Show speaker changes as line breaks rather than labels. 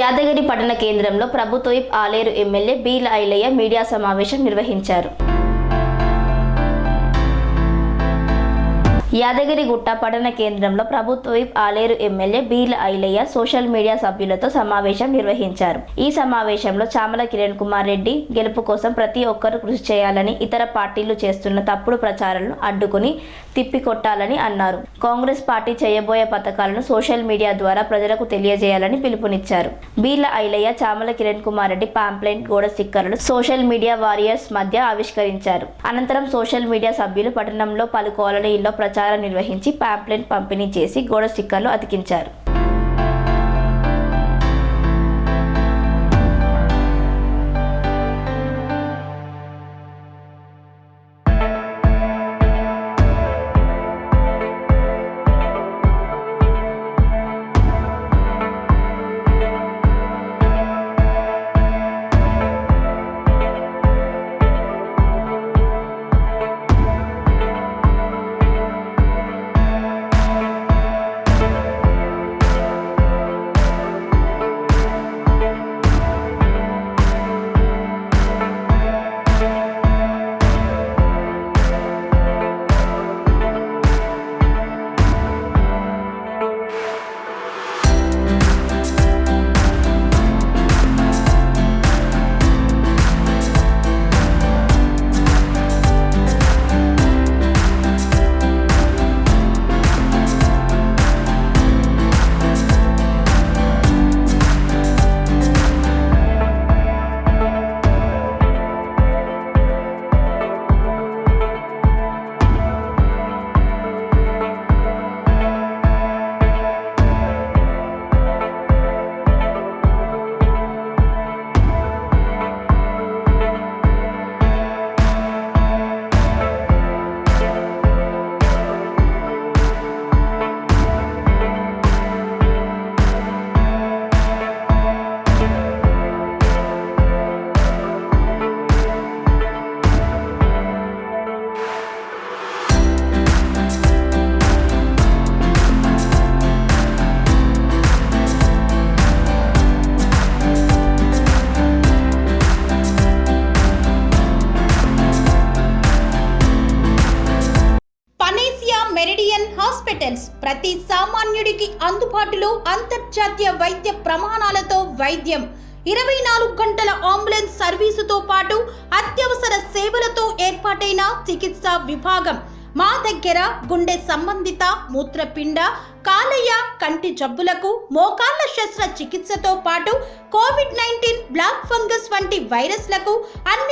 యాదగిరి పట్టణ కేంద్రంలో ప్రభుత్వ ఆలేరు ఎమ్మెల్యే బీల ఐలయ్య మీడియా సమావేశం నిర్వహించారు. యాదగిరిగుట్ట పట్టణ కేంద్రంలో ప్రభుత్వ whip Aleru MLA Beerla Ilaiah social media సభ్యులతో సమావేశం నిర్వహించారు. ఈ సమావేశంలో చామల కిరణ్ కుమార్ రెడ్డి గెలుపు కోసం ప్రతి ఒక్కరూ కృషి చేయాలని ఇతర పార్టీలు చేస్తున్న తప్పుడు ప్రచారాలను అడ్డుకుని తిప్పికొట్టాలని అన్నారు. కాంగ్రెస్ పార్టీ చేయబోయే పథకాలను సోషల్ మీడియా ద్వారా ప్రజలకు తెలియజేయాలని పిలుపునిచ్చారు. బీర్ల ఐలయ్య చామల కిరణ్ కుమార్ రెడ్డి పాంప్లెంట్ గోడ స్టిక్కర్లను సోషల్ మీడియా వారియర్స్ మధ్య ఆవిష్కరించారు. అనంతరం సోషల్ మీడియా సభ్యులు పట్టణంలో పలు కాలనీల్లో ప్రచారం నిర్వహించి పాంప్లెట్ పంపిణీ చేసి గోడ స్టిక్కర్లు అతికించారు.
హాస్పిటల్స్ ప్రతి సామాన్యుడికి అందుబాటులో అంతర్జాతీయ వైద్య ప్రమాణాలతో వైద్యం. ఇరవై నాలుగు గంటల అంబులెన్స్ సర్వీసుతో పాటు అత్యవసర సేవలతో ఏర్పాటైన చికిత్సా విభాగం. మా దగ్గర గుండె సంబంధిత మూత్రపిండ కాలయ్య కంటి జబ్బులకు మోకాళ్ళ శస్త్ర చికిత్సతో పాటు కోవిడ్ నైన్టీన్ బ్లాక్ ఫంగస్ వంటి వైరస్లకు అన్ని